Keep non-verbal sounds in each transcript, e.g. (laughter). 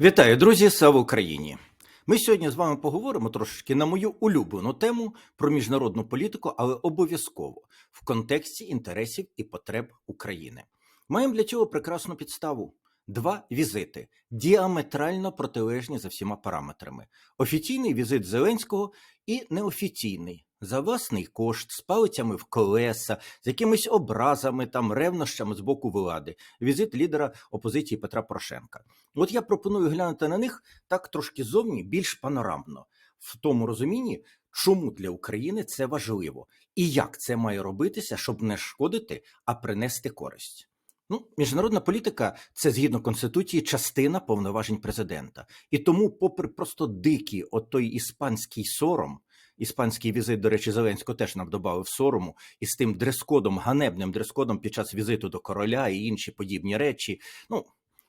Вітаю, друзі! Слава Україні! Ми сьогодні з вами поговоримо трошечки на мою улюблену тему про міжнародну політику, але обов'язково в контексті інтересів і потреб України. Маємо для цього прекрасну підставу. Два візити діаметрально протилежні за всіма параметрами: офіційний візит Зеленського і неофіційний за власний кошт, з палицями в колеса, з якимись образами там ревнощами з боку влади. Візит лідера опозиції Петра Порошенка. От я пропоную глянути на них так трошки зовні більш панорамно, в тому розумінні, чому для України це важливо і як це має робитися, щоб не шкодити, а принести користь. Ну, міжнародна політика це згідно конституції частина повноважень президента. І тому, попри просто дикий отой іспанський сором, іспанський візит, до речі, Зеленського теж нам додав сорому, і з тим дрес-кодом, ганебним дрес-кодом під час візиту до короля і інші подібні речі. Ну,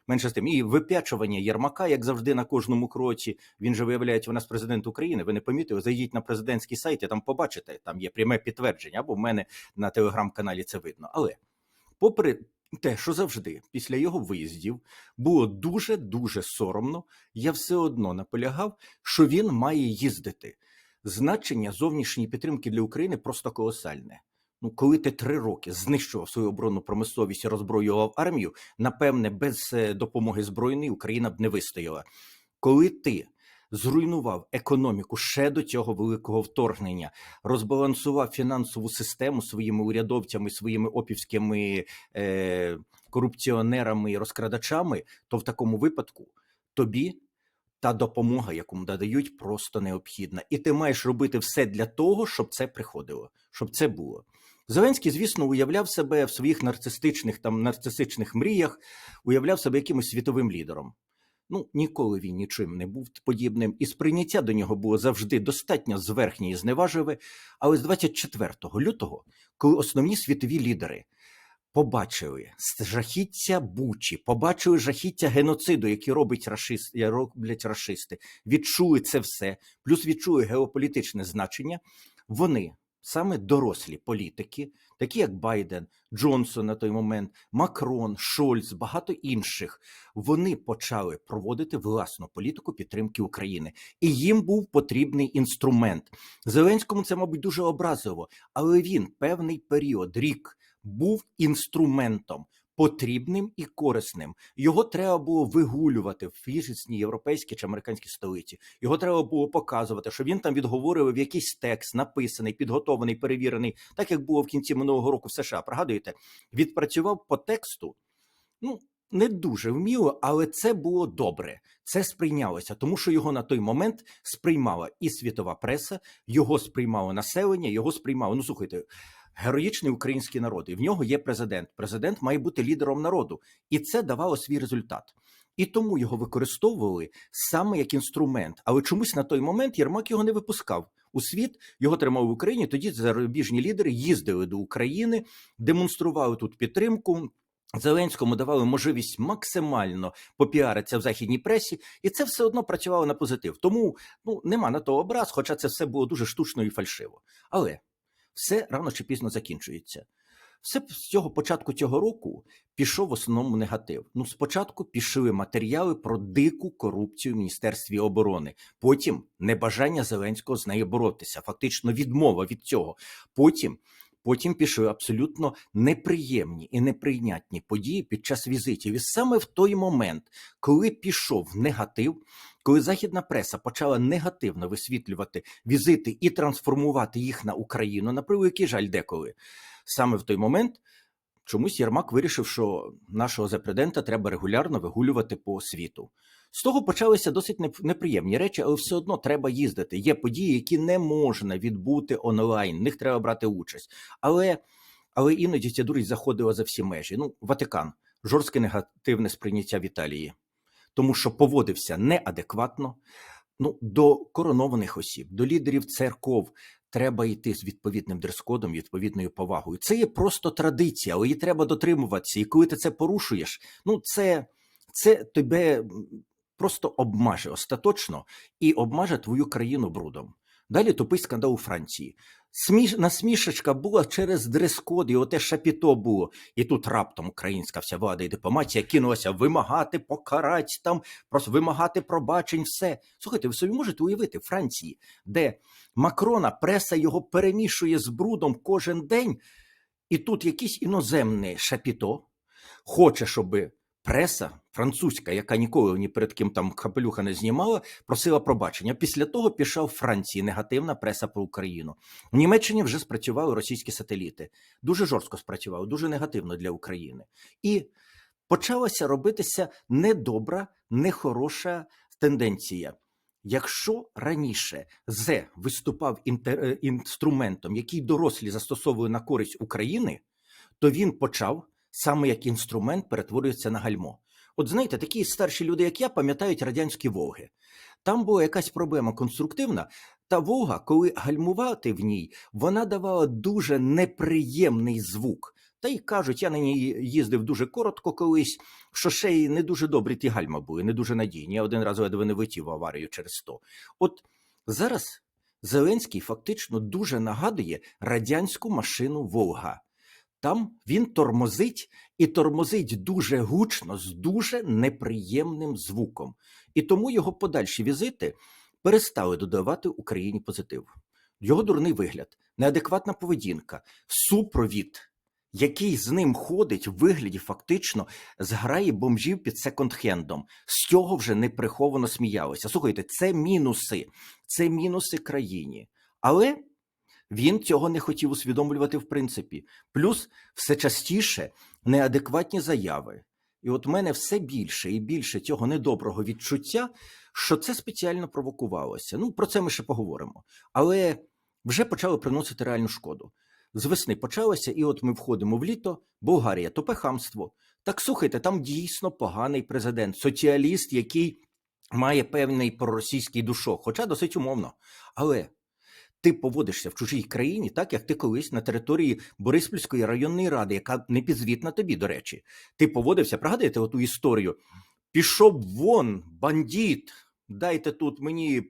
менше з тим, і вип'ячування Єрмака, як завжди, на кожному кроці. Він же виявляється у нас президент України. Ви не помітили? Зайдіть на президентський сайт і там побачите. Там є пряме підтвердження, або в мене на телеграм-каналі це видно. Але попри те, що завжди після його виїздів було дуже дуже соромно, я все одно наполягав, що він має їздити. Значення зовнішньої підтримки для України просто колосальне. Ну, коли ти три роки знищував свою оборонну промисловість і роззброював армію, напевне, без е, допомоги збройної Україна б не вистояла. Коли ти зруйнував економіку ще до цього великого вторгнення, розбалансував фінансову систему своїми урядовцями, своїми опівськими е, корупціонерами і розкрадачами, то в такому випадку тобі та допомога, яку надають, просто необхідна. І ти маєш робити все для того, щоб це приходило, щоб це було. Зеленський, звісно, уявляв себе в своїх нарцистичних там нарцистичних мріях, уявляв себе якимось світовим лідером. Ну, ніколи він нічим не був подібним, і сприйняття до нього було завжди достатньо зверхнє і зневажливе. Але з 24 лютого, коли основні світові лідери побачили жахіття Бучі, побачили жахіття геноциду, який робить рашист, роблять рашисти, відчули це все, плюс відчули геополітичне значення. Вони саме дорослі політики, такі як Байден, Джонсон на той момент, Макрон, Шольц, багато інших, вони почали проводити власну політику підтримки України, і їм був потрібний інструмент. Зеленському це, мабуть, дуже образливо, але він певний період, рік, був інструментом. Потрібним і корисним його треба було вигулювати в фізичній європейській чи американській столиці. Його треба було показувати, що він там відговорив якийсь текст, написаний, підготований, перевірений, так як було в кінці минулого року в США. Пригадуєте, відпрацював по тексту. Ну не дуже вміло, але це було добре. Це сприйнялося, тому що його на той момент сприймала і світова преса, його сприймало населення, його сприймало. Ну слухайте героїчний український народ, і в нього є президент. Президент має бути лідером народу, і це давало свій результат. І тому його використовували саме як інструмент. Але чомусь на той момент Єрмак його не випускав у світ. Його тримав в Україні. Тоді зарубіжні лідери їздили до України, демонстрували тут підтримку. Зеленському давали можливість максимально попіаритися в західній пресі, і це все одно працювало на позитив. Тому ну нема на то образ, хоча це все було дуже штучно і фальшиво. Але все рано чи пізно закінчується. Все з цього початку цього року пішов в основному негатив. Ну, спочатку пішли матеріали про дику корупцію в Міністерстві оборони, потім небажання Зеленського з нею боротися, фактично відмова від цього. Потім Потім пішли абсолютно неприємні і неприйнятні події під час візитів. І саме в той момент, коли пішов негатив, коли західна преса почала негативно висвітлювати візити і трансформувати їх на Україну, на превеликий жаль, деколи саме в той момент. Чомусь Єрмак вирішив, що нашого запредента треба регулярно вигулювати по світу. З того почалися досить неприємні речі, але все одно треба їздити. Є події, які не можна відбути онлайн, в них треба брати участь. Але але іноді ця дурість заходила за всі межі. Ну, Ватикан, жорстке негативне сприйняття в Італії, тому що поводився неадекватно. Ну, до коронованих осіб, до лідерів церков треба йти з відповідним дрес-кодом, відповідною повагою. Це є просто традиція, але її треба дотримуватися. І коли ти це порушуєш, ну це, це тебе просто обмаже остаточно і обмаже твою країну брудом. Далі тупий скандал у Франції. Сміш... Насмішечка була через дрес-код, і оте шапіто було. І тут раптом українська вся влада і дипломатія кинулася вимагати покарать там, просто вимагати пробачень, все. Слухайте, ви собі можете уявити Франції, де Макрона, преса його перемішує з брудом кожен день, і тут якийсь іноземний шапіто хоче, щоб преса французька, яка ніколи ні перед ким там капелюха не знімала, просила пробачення. Після того пішла в Франції негативна преса про Україну. В Німеччині вже спрацювали російські сателіти. Дуже жорстко спрацювали, дуже негативно для України. І почалася робитися недобра, нехороша тенденція. Якщо раніше зе виступав е, інструментом, який дорослі застосовували на користь України, то він почав саме як інструмент перетворюється на гальмо. От знаєте, такі старші люди, як я, пам'ятають радянські Волги. Там була якась проблема конструктивна. Та Волга, коли гальмувати в ній, вона давала дуже неприємний звук. Та й кажуть, я на ній їздив дуже коротко колись, що ще й не дуже добрі ті гальма були, не дуже надійні. Я один раз ледве не витів в аварію через то. От зараз Зеленський фактично дуже нагадує радянську машину Волга. Там він тормозить і тормозить дуже гучно, з дуже неприємним звуком. І тому його подальші візити перестали додавати Україні позитив. Його дурний вигляд, неадекватна поведінка, супровід, який з ним ходить в вигляді фактично зграє бомжів під секонд-хендом. З цього вже неприховано сміялися. Слухайте, це мінуси, це мінуси країні. Але він цього не хотів усвідомлювати в принципі. Плюс все частіше неадекватні заяви. І от в мене все більше і більше цього недоброго відчуття, що це спеціально провокувалося. Ну, про це ми ще поговоримо. Але вже почали приносити реальну шкоду. З весни почалося, і от ми входимо в літо, Болгарія, топе хамство. Так слухайте, там дійсно поганий президент, соціаліст, який має певний проросійський душок, хоча досить умовно. Але ти поводишся в чужій країні, так як ти колись на території Бориспільської районної ради, яка не підзвітна тобі, до речі. Ти поводився, пригадуєте оту історію? Пішов вон, бандит. Дайте тут мені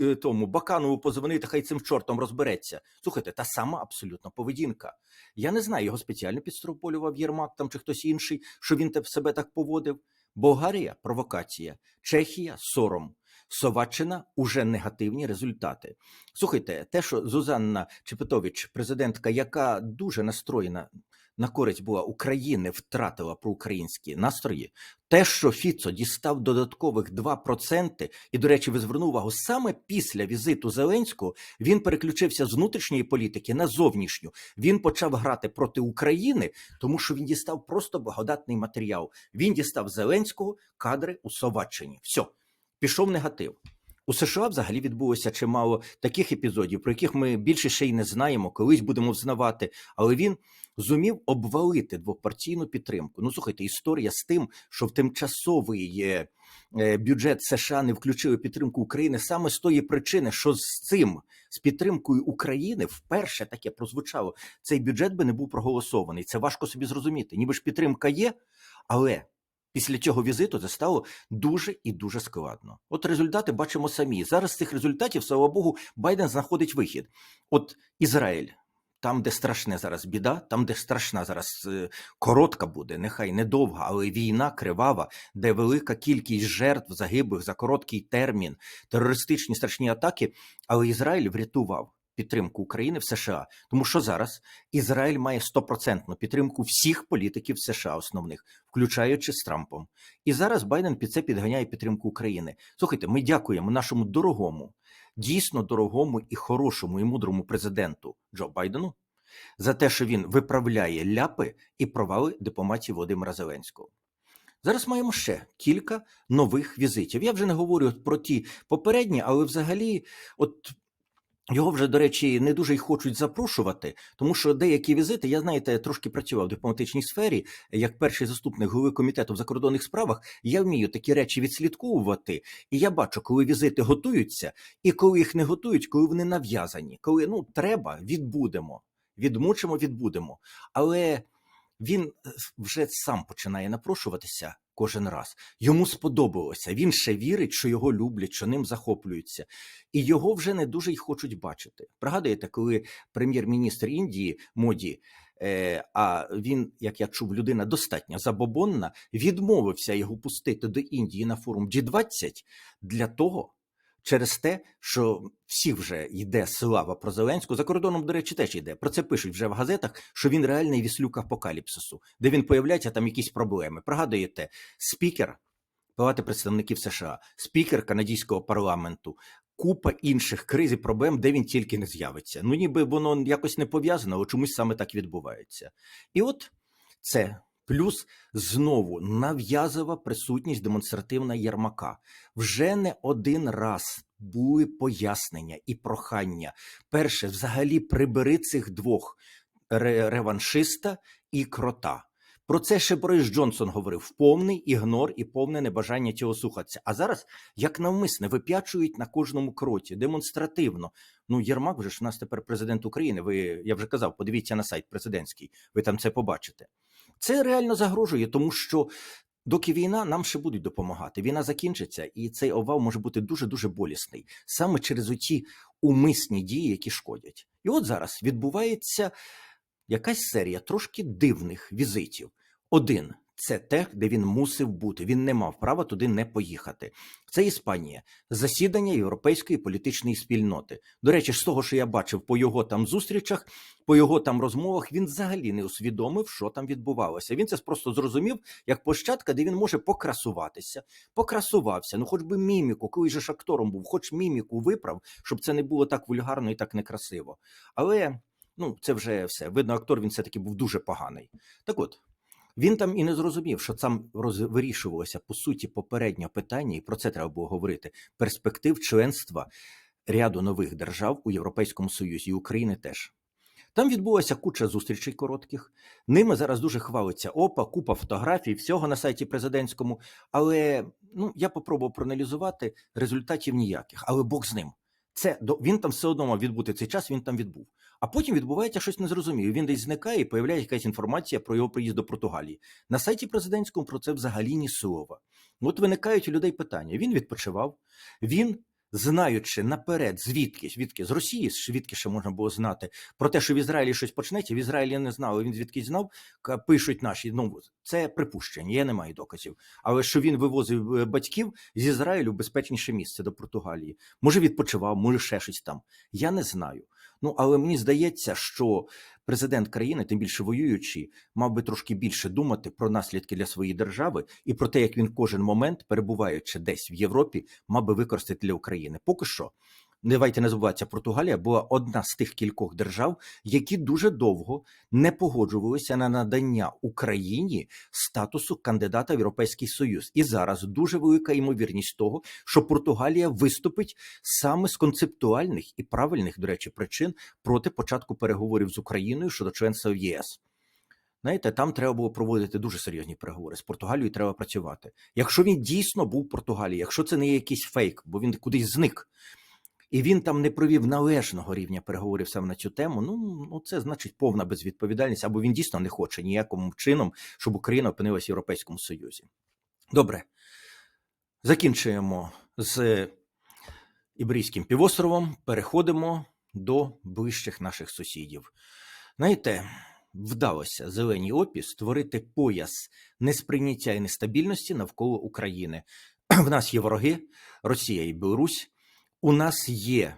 е, тому Баканову позвонити, хай цим чортом розбереться. Слухайте, та сама абсолютно поведінка. Я не знаю, його спеціально підстрополював Єрмак там чи хтось інший, що він себе так поводив. Болгарія провокація, Чехія сором. Словаччина уже негативні результати. Слухайте, те, що Зузанна Чепетович, президентка, яка дуже настроєна на користь була України, втратила проукраїнські настрої. Те, що Фіцо дістав додаткових 2%, і, до речі, ви звернув увагу, саме після візиту Зеленського він переключився з внутрішньої політики на зовнішню. Він почав грати проти України, тому що він дістав просто благодатний матеріал. Він дістав Зеленського кадри у Словаччині. Все, пішов негатив. У США взагалі відбулося чимало таких епізодів, про яких ми більше ще й не знаємо, колись будемо взнавати. Але він зумів обвалити двопартійну підтримку. Ну слухайте, історія з тим, що в тимчасовий е, е, бюджет США не включили підтримку України саме з тої причини, що з цим з підтримкою України вперше таке прозвучало. Цей бюджет би не був проголосований. Це важко собі зрозуміти. Ніби ж підтримка є, але. Після цього візиту це стало дуже і дуже складно. От результати бачимо самі. Зараз з цих результатів, слава Богу, Байден знаходить вихід. От Ізраїль, там, де страшне зараз біда, там, де страшна зараз е, коротка буде, нехай недовга, але війна кривава, де велика кількість жертв загиблих за короткий термін, терористичні страшні атаки. Але Ізраїль врятував підтримку України в США. Тому що зараз Ізраїль має стопроцентну підтримку всіх політиків США, основних, включаючи з Трампом. І зараз Байден під це підганяє підтримку України. Слухайте, ми дякуємо нашому дорогому, дійсно дорогому і хорошому і мудрому президенту Джо Байдену за те, що він виправляє ляпи і провали дипломатії Володимира Зеленського. Зараз маємо ще кілька нових візитів. Я вже не говорю про ті попередні, але взагалі, от його вже, до речі, не дуже й хочуть запрошувати, тому що деякі візити, я знаєте, трошки працював в дипломатичній сфері, як перший заступник голови комітету в закордонних справах. Я вмію такі речі відслідковувати, і я бачу, коли візити готуються, і коли їх не готують, коли вони нав'язані. Коли ну треба, відбудемо, відмучимо, відбудемо. Але він е, вже сам починає напрошуватися. Кожен раз. Йому сподобалося. Він ще вірить, що його люблять, що ним захоплюються, і його вже не дуже й хочуть бачити. Пригадуєте, коли прем'єр-міністр Індії Моді. Е, а він, як я чув, людина достатньо забобонна, відмовився його пустити до Індії на форум G20 для того, через те, що всіх вже йде слава про Зеленську. За кордоном, до речі, теж йде. Про це пишуть вже в газетах, що він реальний віслюк апокаліпсису, де він появляється, там якісь проблеми. Пригадуєте, спікер Палати представників США, спікер канадського парламенту. Купа інших криз і проблем, де він тільки не з'явиться. Ну, ніби воно якось не пов'язано, але чомусь саме так відбувається. І от це плюс знову нав'язова присутність демонстративна Єрмака. Вже не один раз були пояснення і прохання. Перше, взагалі, прибери цих двох реваншиста і крота. Про це ще Борис Джонсон говорив: повний ігнор і повне небажання цього слухатися. А зараз, як навмисне, вип'ячують на кожному кроті демонстративно. Ну, Єрмак вже ж у нас тепер президент України. Ви я вже казав, подивіться на сайт президентський, ви там це побачите. Це реально загрожує, тому що доки війна, нам ще будуть допомагати. Війна закінчиться, і цей овал може бути дуже дуже болісний саме через оті умисні дії, які шкодять. І от зараз відбувається якась серія трошки дивних візитів. Один це те, де він мусив бути. Він не мав права туди не поїхати. Це Іспанія, засідання європейської політичної спільноти. До речі, з того, що я бачив по його там зустрічах, по його там розмовах, він взагалі не усвідомив, що там відбувалося. Він це просто зрозумів як площадка, де він може покрасуватися, покрасувався. Ну, хоч би міміку, коли же актором був, хоч міміку виправ, щоб це не було так вульгарно і так некрасиво. Але ну, це вже все. Видно, актор він все-таки був дуже поганий. Так от. Він там і не зрозумів, що там вирішувалося по суті попереднє питання, і про це треба було говорити. Перспектив членства ряду нових держав у Європейському Союзі, і України теж. Там відбулася куча зустрічей коротких. Ними зараз дуже хвалиться ОПА, купа фотографій, всього на сайті президентському. Але ну я попробував проаналізувати результатів ніяких. Але Бог з ним. Це він там все одно мав відбути цей час. Він там відбув. А потім відбувається щось незрозуміле. Він десь зникає і появляється якась інформація про його приїзд до Португалії. На сайті президентському про це взагалі ні слова. От виникають у людей питання. Він відпочивав, він. Знаючи наперед, звідки, звідки з Росії, звідки ще можна було знати про те, що в Ізраїлі щось почнеться, в Ізраїлі не знали. Він звідки знав, пишуть наші. Ну це припущення, я не маю доказів. Але що він вивозив е, батьків з Ізраїлю в безпечніше місце до Португалії. Може, відпочивав, може ще щось там. Я не знаю. Ну але мені здається, що президент країни, тим більше воюючий, мав би трошки більше думати про наслідки для своєї держави і про те, як він кожен момент, перебуваючи десь в Європі, мав би використати для України. Поки що. Давайте не забуватися, Португалія була одна з тих кількох держав, які дуже довго не погоджувалися на надання Україні статусу кандидата в Європейський Союз. І зараз дуже велика ймовірність того, що Португалія виступить саме з концептуальних і правильних, до речі, причин проти початку переговорів з Україною щодо членства в ЄС. Знаєте, там треба було проводити дуже серйозні переговори. З Португалією треба працювати. Якщо він дійсно був в Португалії, якщо це не є якийсь фейк, бо він кудись зник, і він там не провів належного рівня переговорів саме на цю тему. Ну, ну це значить повна безвідповідальність, або він дійсно не хоче ніяким чином, щоб Україна опинилася в Європейському Союзі. Добре, закінчуємо з Ібрійським півостровом. Переходимо до ближчих наших сусідів. Знаєте, вдалося зеленій опі створити пояс несприйняття і нестабільності навколо України. (clears throat) В нас є вороги, Росія і Білорусь. У нас є,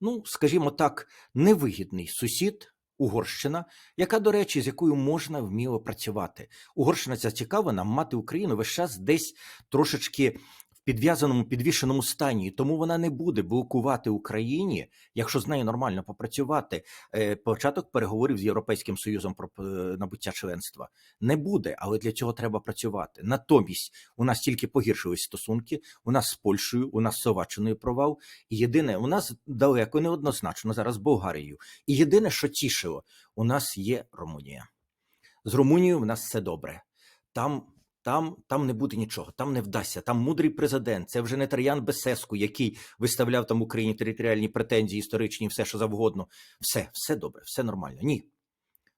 ну скажімо так, невигідний сусід. Угорщина, яка, до речі, з якою можна вміло працювати. Угорщина ця цікава, нам мати Україну весь час десь трошечки підв'язаному підвішеному стані, і тому вона не буде блокувати Україні, якщо з нею нормально попрацювати. е, Початок переговорів з Європейським Союзом про е, набуття членства не буде, але для цього треба працювати. Натомість у нас тільки погіршились стосунки. У нас з Польщею, у нас з Словаччиною провал. І єдине, у нас далеко неоднозначно зараз з Болгарією. І єдине, що тішило, у нас є Румунія. З Румунією в нас все добре. Там, там, там не буде нічого, там не вдасться. Там мудрий президент. Це вже не Тар'ян Бесеску, який виставляв там Україні територіальні претензії, історичні, все що завгодно. Все, все добре, все нормально. Ні,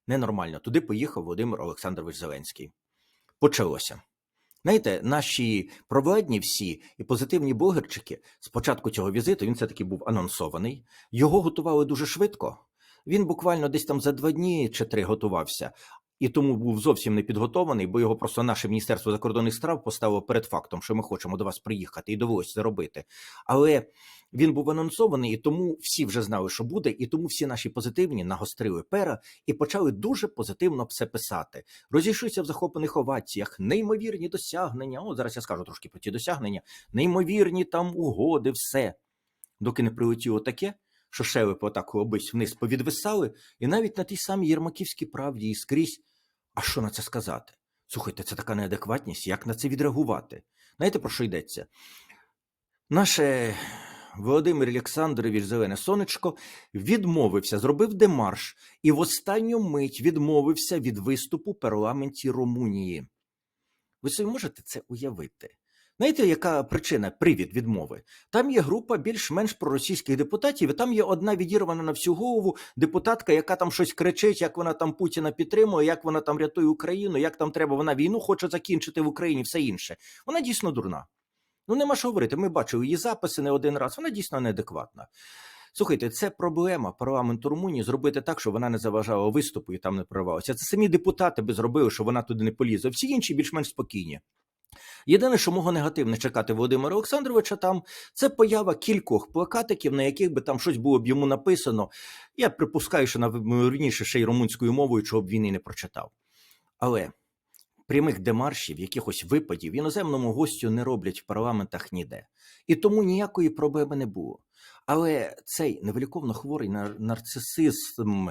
ненормально. Туди поїхав Володимир Олександрович Зеленський. Почалося. Знаєте, наші провладні всі і позитивні блогерчики з початку цього візиту він все-таки був анонсований. Його готували дуже швидко. Він буквально десь там за два дні чи три готувався, і тому був зовсім не підготований, бо його просто наше міністерство закордонних справ поставило перед фактом, що ми хочемо до вас приїхати, і довелося це. Але він був анонсований, і тому всі вже знали, що буде, і тому всі наші позитивні нагострили пера і почали дуже позитивно все писати. Розійшлися в захоплених оваціях, неймовірні досягнення. О, зараз я скажу трошки про ті досягнення, неймовірні там угоди, все. Доки не прилетіло таке, що шелепи отак обись вниз повідвисали, і навіть на тій самій Єрмаківській правді і скрізь. А що на це сказати? Слухайте, це така неадекватність, як на це відреагувати? Знаєте, про що йдеться? Наше Володимир Олександрович Зелене Сонечко відмовився, зробив демарш і в останню мить відмовився від виступу парламенті Румунії. Ви собі можете це уявити? Знаєте, яка причина, привід відмови? Там є група більш-менш проросійських депутатів, і там є одна відірвана на всю голову депутатка, яка там щось кричить, як вона там Путіна підтримує, як вона там рятує Україну, як там треба вона війну хоче закінчити в Україні, все інше. Вона дійсно дурна. Ну нема що говорити. Ми бачили її записи не один раз. Вона дійсно неадекватна. Слухайте, це проблема парламенту Румунії зробити так, щоб вона не заважала виступу і там не проривалася. Це самі депутати би зробили, що вона туди не полізе. Всі інші більш-менш спокійні. Єдине, що мого негативно чекати Володимира Олександровича там, це поява кількох плакатиків, на яких би там щось було б йому написано. Я припускаю, що найвірніше ще й румунською мовою, чого б він і не прочитав. Але прямих демаршів, якихось випадів іноземному гостю не роблять в парламентах ніде. І тому ніякої проблеми не було. Але цей невиліковно хворий нар- нарцисизм,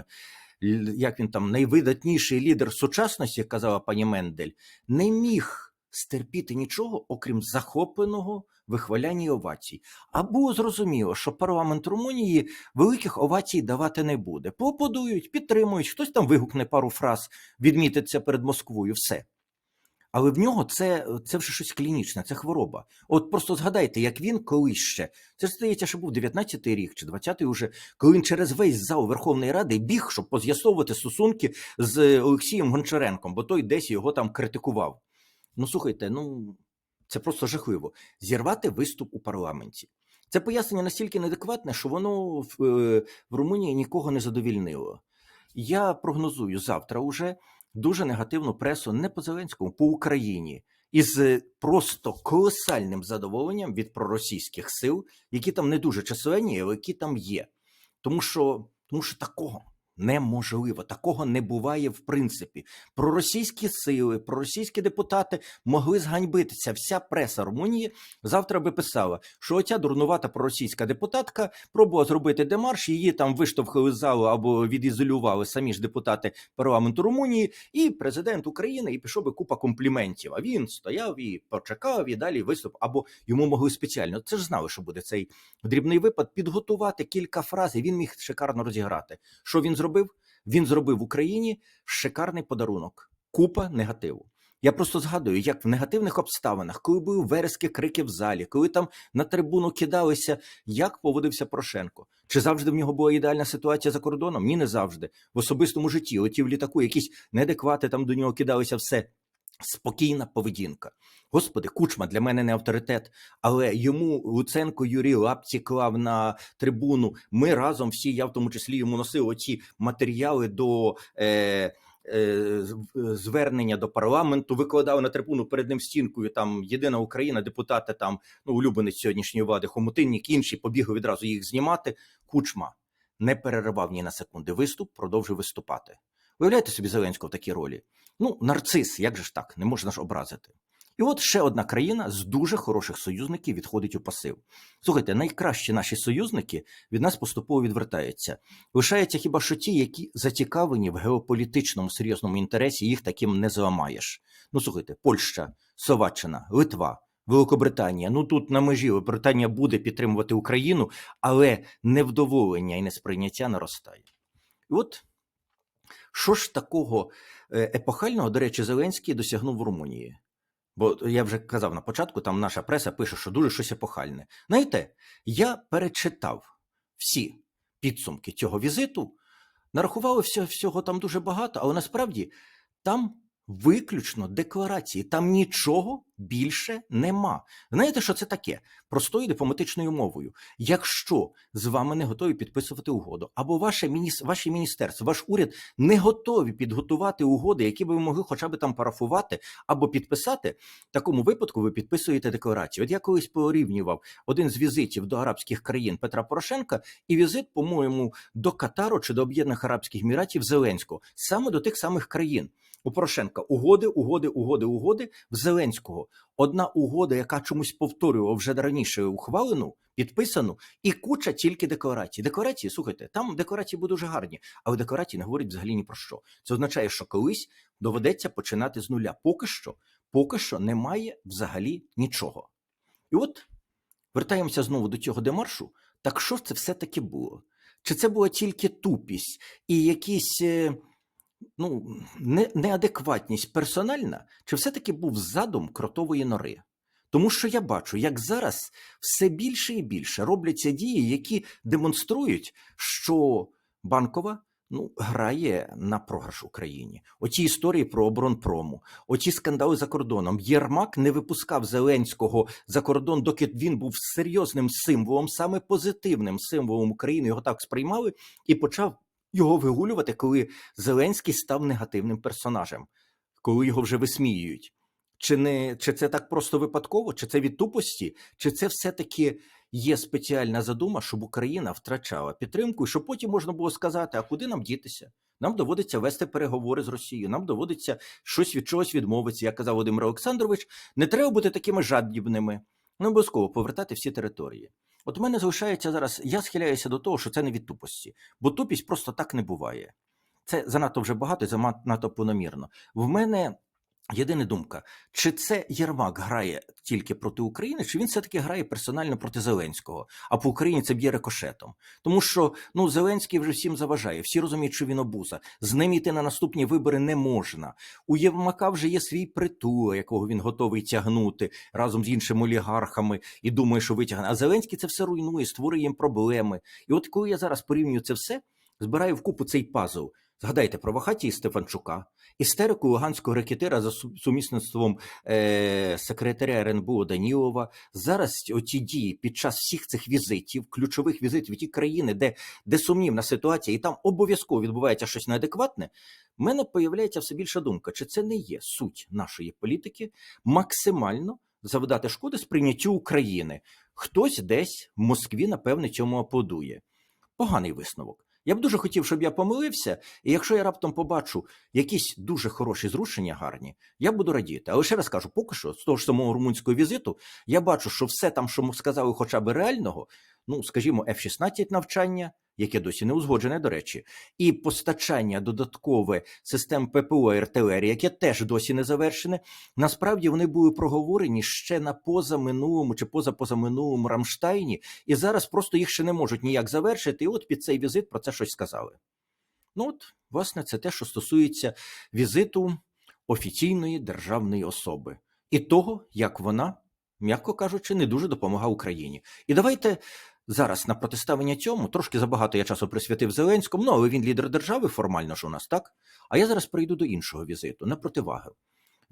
як він там, найвидатніший лідер сучасності, казала пані Мендель, не міг стерпіти нічого, окрім захопленого вихваляння овацій. А було зрозуміло, що парламент Румунії великих овацій давати не буде. Поаплодують, підтримують, хтось там вигукне пару фраз, відмітиться перед Москвою, все. Але в нього це, це вже щось клінічне, це хвороба. От просто згадайте, як він колись ще, це ж здається, що був 19-й рік чи 20-й уже, коли він через весь зал Верховної Ради біг, щоб поз'ясовувати стосунки з Олексієм Гончаренком, бо той десь його там критикував. Ну слухайте, ну це просто жахливо. Зірвати виступ у парламенті. Це пояснення настільки неадекватне, що воно в, е, в Румунії нікого не задовільнило. Я прогнозую завтра уже дуже негативну пресу не по Зеленському, по Україні. Із е, просто колосальним задоволенням від проросійських сил, які там не дуже численні, але які там є. Тому що, тому що такого неможливо, такого не буває в принципі. Проросійські сили, проросійські депутати могли зганьбитися. Вся преса Румунії завтра би писала, що оця дурнувата проросійська депутатка пробувала зробити демарш, її там виштовхали з залу або відізолювали самі ж депутати парламенту Румунії, і президент України і пішов би купа компліментів. А він стояв і почекав, і далі виступ, або йому могли спеціально. Це ж знали, що буде цей дрібний випад, підготувати кілька фраз, і він міг шикарно розіграти. Що він зробив? Він зробив Україні шикарний подарунок, купа негативу. Я просто згадую, як в негативних обставинах, коли були верески крики в залі, коли там на трибуну кидалися, як поводився Порошенко. Чи завжди в нього була ідеальна ситуація за кордоном? Ні, не завжди. В особистому житті летів літаку, якісь неадеквати там до нього кидалися все. Спокійна поведінка. Господи, кучма для мене не авторитет, але йому Луценко Юрій Лапці клав на трибуну. Ми разом всі, я в тому числі йому носив оці матеріали до. Е, е, Звернення до парламенту викладав на трибуну перед ним стінкою. Там єдина Україна, депутати там ну улюбленець сьогоднішньої влади, хомутинник, інші побігли відразу їх знімати. Кучма не переривав ні на секунди виступ, продовжив виступати. Уявляєте собі Зеленського в такій ролі? Ну, нарцис, як же ж так, не можна ж образити. І от ще одна країна з дуже хороших союзників відходить у пасив. Слухайте, найкращі наші союзники від нас поступово відвертаються. Лишаються хіба що ті, які зацікавлені в геополітичному серйозному інтересі, їх таким не зламаєш. Ну слухайте, Польща, Словаччина, Литва. Великобританія, ну тут на межі Британія буде підтримувати Україну, але невдоволення і несприйняття наростає. І от що ж такого е, епохального, до речі, Зеленський досягнув в Румунії? Бо я вже казав на початку, там наша преса пише, що дуже щось епохальне. Знаєте, я перечитав всі підсумки цього візиту, нарахували всього, всього там дуже багато, але насправді там виключно декларації. Там нічого більше нема. Знаєте, що це таке? Простою дипломатичною мовою. Якщо з вами не готові підписувати угоду, або ваше мініс... ваше міністерство, ваш уряд не готові підготувати угоди, які би ви могли хоча б там парафувати або підписати, в такому випадку ви підписуєте декларацію. От я колись порівнював один з візитів до арабських країн Петра Порошенка і візит, по-моєму, до Катару чи до Об'єднаних Арабських Еміратів Зеленського, саме до тих самих країн. У Порошенка угоди, угоди, угоди, угоди в Зеленського. Одна угода, яка чомусь повторювала вже раніше ухвалену, підписану, і куча тільки декларацій. Декларації, слухайте, там декларації будуть дуже гарні, але декларації не говорять взагалі ні про що. Це означає, що колись доведеться починати з нуля. Поки що, поки що немає взагалі нічого. І от вертаємося знову до цього демаршу. Так що це все-таки було? Чи це була тільки тупість і якісь. Ну, не, неадекватність персональна, чи все-таки був задум кротової нори? Тому що я бачу, як зараз все більше і більше робляться дії, які демонструють, що банкова ну, грає на програш Україні. Оті історії про оборонпрому, оті скандали за кордоном. Єрмак не випускав Зеленського за кордон, доки він був серйозним символом, саме позитивним символом України. Його так сприймали і почав його вигулювати, коли Зеленський став негативним персонажем, коли його вже висміюють. Чи не чи це так просто випадково, чи це від тупості, чи це все-таки є спеціальна задума, щоб Україна втрачала підтримку, і щоб потім можна було сказати, а куди нам дітися? Нам доводиться вести переговори з Росією, нам доводиться щось від чогось відмовитися. Як казав Володимир Олександрович, не треба бути такими жадібними, не обов'язково повертати всі території. От у мене залишається зараз, я схиляюся до того, що це не від тупості, бо тупість просто так не буває. Це занадто вже багато і занадто планомірно. В мене єдина думка: чи це Єрмак грає тільки проти України, чи він все-таки грає персонально проти Зеленського, а по Україні це б'є рикошетом. Тому що ну Зеленський вже всім заважає, всі розуміють, що він обуза. З ним йти на наступні вибори не можна. У Єрмака вже є свій притул, якого він готовий тягнути разом з іншими олігархами і думає, що витягне. А Зеленський це все руйнує, створює їм проблеми. І от коли я зараз порівнюю це все, збираю вкупу цей пазл. Згадайте про Вахаті і Стефанчука, істерику луганського рекетира за сумісництвом е- секретаря РНБО Данілова. Зараз оці дії під час всіх цих візитів, ключових візитів ті країни, де де сумнівна ситуація, і там обов'язково відбувається щось неадекватне. В мене появляється все більша думка, чи це не є суть нашої політики максимально завдати шкоди сприйняттю України. Хтось десь в Москві, напевне, цьому аплодує. Поганий висновок. Я б дуже хотів, щоб я помилився, і якщо я раптом побачу якісь дуже хороші зрушення гарні, я буду радіти. Але ще раз кажу, поки що, з того ж самого румунського візиту, я бачу, що все там, що сказали, хоча б реального, ну скажімо, F-16 навчання, яке досі не узгоджене, до речі, і постачання додаткове систем ППО і артилерії, яке теж досі не завершене. Насправді вони були проговорені ще на позаминулому чи позапозаминулому Рамштайні, і зараз просто їх ще не можуть ніяк завершити. І от під цей візит про це щось сказали. Ну от, власне, це те, що стосується візиту офіційної державної особи і того, як вона, м'яко кажучи, не дуже допомагає Україні. І давайте зараз на протиставлення цьому трошки забагато я часу присвятив Зеленському, ну але він лідер держави, формально ж у нас так. А я зараз прийду до іншого візиту на противаги.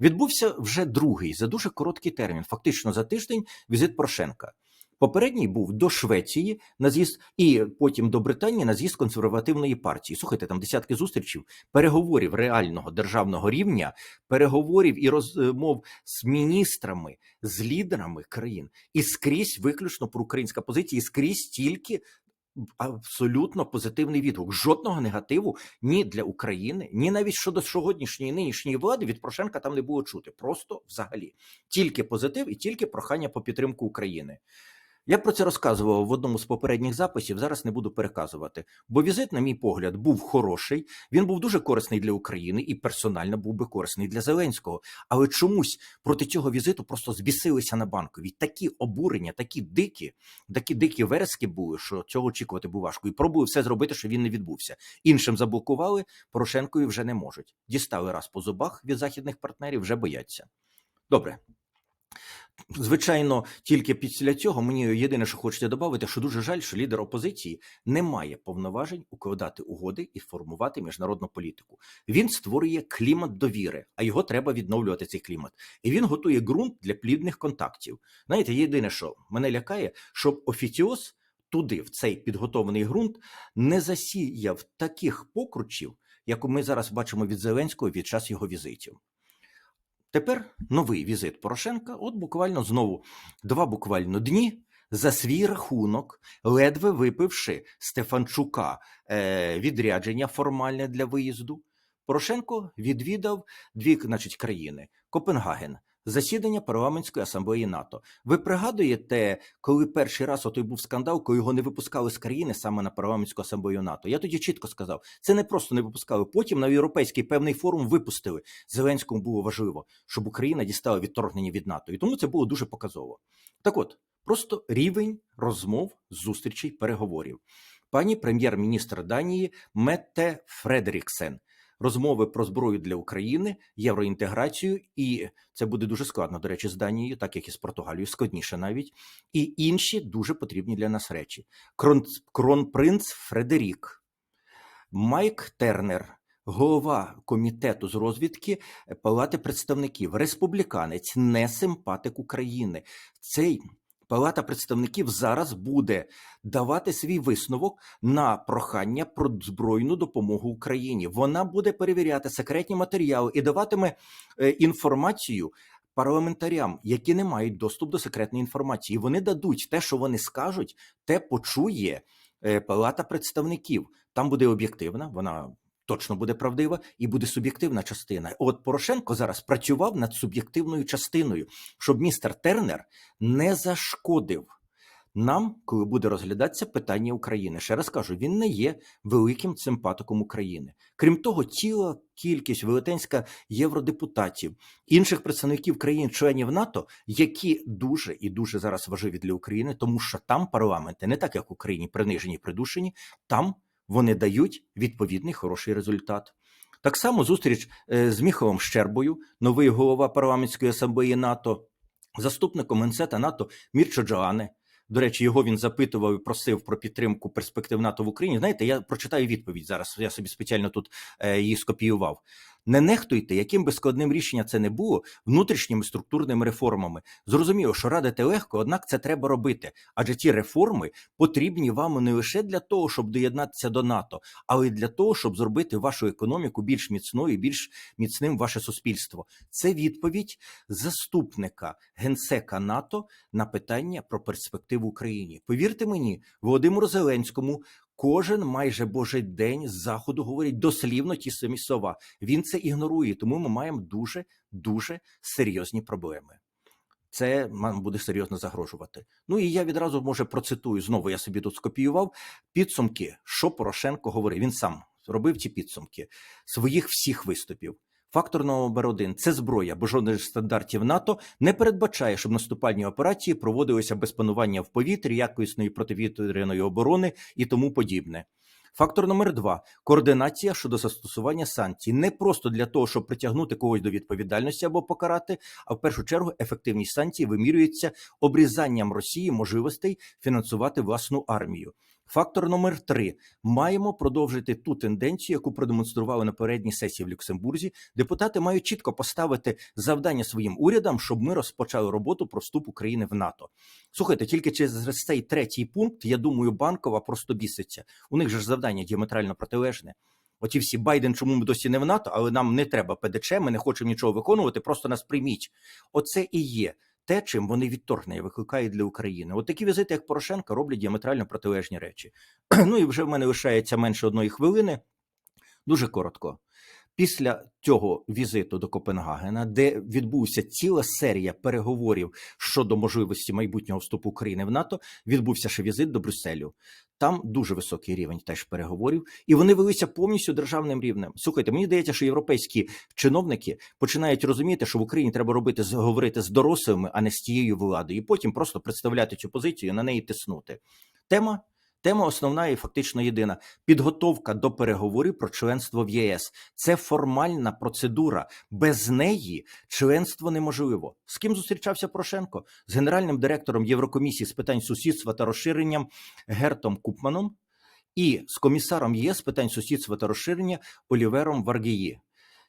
Відбувся вже другий за дуже короткий термін, фактично за тиждень, візит Порошенка. Попередній був до Швеції на з'їзд, і потім до Британії на з'їзд консервативної партії. Слухайте, там десятки зустрічей, переговорів реального державного рівня, переговорів і розмов з міністрами, з лідерами країн, і скрізь виключно про українська позиція, і скрізь тільки. Абсолютно позитивний відгук. Жодного негативу ні для України, ні навіть щодо сьогоднішньої нинішньої влади від Порошенка там не було чути. Просто взагалі тільки позитив і тільки прохання по підтримку України. Я про це розказував в одному з попередніх записів. Зараз не буду переказувати. Бо візит, на мій погляд, був хороший. Він був дуже корисний для України і персонально був би корисний для Зеленського. Але чомусь проти цього візиту просто збісилися на банкові. Такі обурення, такі дикі, такі дикі верески були, що цього очікувати було важко. І пробую все зробити, щоб він не відбувся. Іншим заблокували, Порошенкові вже не можуть. Дістали раз по зубах від західних партнерів, вже бояться. Добре. Звичайно, тільки після цього мені єдине, що хочеться додати, що дуже жаль, що лідер опозиції не має повноважень укладати угоди і формувати міжнародну політику. Він створює клімат довіри, а його треба відновлювати цей клімат. І він готує ґрунт для плідних контактів. Знаєте, єдине, що мене лякає, щоб офіціоз туди, в цей підготовлений ґрунт, не засіяв таких покручів, як ми зараз бачимо від Зеленського від час його візитів. Тепер новий візит Порошенка. От буквально знову два буквально дні за свій рахунок, ледве випивши Стефанчука е, відрядження формальне для виїзду. Порошенко відвідав дві значить, країни: Копенгаген, засідання парламентської асамблеї НАТО. Ви пригадуєте, коли перший раз отой був скандал, коли його не випускали з країни саме на парламентську асамблею НАТО? Я тоді чітко сказав, це не просто не випускали. Потім на європейський певний форум випустили. Зеленському було важливо, щоб Україна дістала відторгнення від НАТО, і тому це було дуже показово. Так от, просто рівень розмов, зустрічей, переговорів. Пані прем'єр-міністр Данії Метте Фредеріксен. Розмови про зброю для України, євроінтеграцію, і це буде дуже складно, до речі, з Данією, так як і з Португалією, складніше навіть, і інші дуже потрібні для нас речі. Крон, кронпринц Фредерік, Майк Тернер, голова комітету з розвідки Палати представників, республіканець, не симпатик України. Цей Палата представників зараз буде давати свій висновок на прохання про збройну допомогу Україні. Вона буде перевіряти секретні матеріали і даватиме е, інформацію парламентарям, які не мають доступ до секретної інформації. Вони дадуть те, що вони скажуть, те почує е, Палата представників. Там буде об'єктивна, вона точно буде правдива і буде суб'єктивна частина. От Порошенко зараз працював над суб'єктивною частиною, щоб містер Тернер не зашкодив нам, коли буде розглядатися питання України. Ще раз кажу, він не є великим симпатиком України. Крім того, ціла кількість велетенська євродепутатів, інших представників країн-членів НАТО, які дуже і дуже зараз важливі для України, тому що там парламенти не так як в Україні принижені, придушені, там вони дають відповідний хороший результат. Так само зустріч е, з Міховим Щербою, новий голова парламентської асамблеї НАТО, заступником Генсета НАТО Мірчо Джоане. До речі, його він запитував і просив про підтримку перспектив НАТО в Україні. Знаєте, я прочитаю відповідь зараз. Я собі спеціально тут е, її скопіював. Не нехтуйте, яким би складним рішення це не було внутрішніми структурними реформами. Зрозуміло, що радити легко, однак це треба робити. Адже ті реформи потрібні вам не лише для того, щоб доєднатися до НАТО, але й для того, щоб зробити вашу економіку більш міцною, більш міцним ваше суспільство. Це відповідь заступника генсека НАТО на питання про перспективу Україні. Повірте мені, Володимиру Зеленському. Кожен майже божий день з заходу говорить дослівно ті самі слова. Він це ігнорує, тому ми маємо дуже дуже серйозні проблеми. Це нам буде серйозно загрожувати. Ну і я відразу може процитую знову. Я собі тут скопіював підсумки, що Порошенко говорив. Він сам робив ці підсумки своїх всіх виступів. Фактор номер один – це зброя, бо жодних стандартів НАТО не передбачає, щоб наступальні операції проводилися без панування в повітрі, якісної противітряної оборони і тому подібне. Фактор номер два координація щодо застосування санкцій не просто для того, щоб притягнути когось до відповідальності або покарати, а в першу чергу ефективність санкцій вимірюється обрізанням Росії можливостей фінансувати власну армію. Фактор номер три: маємо продовжити ту тенденцію, яку продемонстрували на передній сесії в Люксембурзі. Депутати мають чітко поставити завдання своїм урядам, щоб ми розпочали роботу про вступ України в НАТО. Слухайте, тільки через цей третій пункт, я думаю, банкова просто біситься. У них же ж завдання діаметрально протилежне. Оті всі Байден, чому ми досі не в НАТО, але нам не треба ПДЧ, ми не хочемо нічого виконувати, просто нас прийміть. Оце і є те, чим вони відторгнення викликають для України. От такі візити, як Порошенка, роблять діаметрально протилежні речі. (clears throat) Ну і вже в мене лишається менше одної хвилини. Дуже коротко. Після цього візиту до Копенгагена, де відбувся ціла серія переговорів щодо можливості майбутнього вступу України в НАТО, відбувся ще візит до Брюсселю. Там дуже високий рівень теж переговорів, і вони велися повністю державним рівнем. Слухайте, мені здається, що європейські чиновники починають розуміти, що в Україні треба робити говорити з дорослими, а не з тією владою, і потім просто представляти цю позицію, на неї тиснути. Тема Тема основна і фактично єдина: підготовка до переговорів про членство в ЄС. Це формальна процедура. Без неї членство неможливо. З ким зустрічався Порошенко? З генеральним директором Єврокомісії з питань сусідства та розширенням Гертом Купманом і з комісаром ЄС з питань сусідства та розширення Олівером Варгії.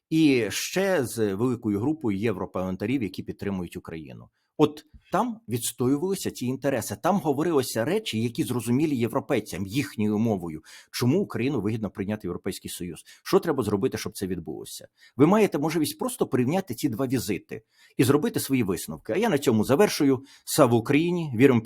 І ще з великою групою європарламентарів, які підтримують Україну. От там відстоювалися ці інтереси. Там говорилися речі, які зрозумілі європейцям їхньою мовою. Чому Україну вигідно прийняти Європейський Союз? Що треба зробити, щоб це відбулося? Ви маєте можливість просто порівняти ці два візити і зробити свої висновки. А я на цьому завершую. Слава Україні! Віримо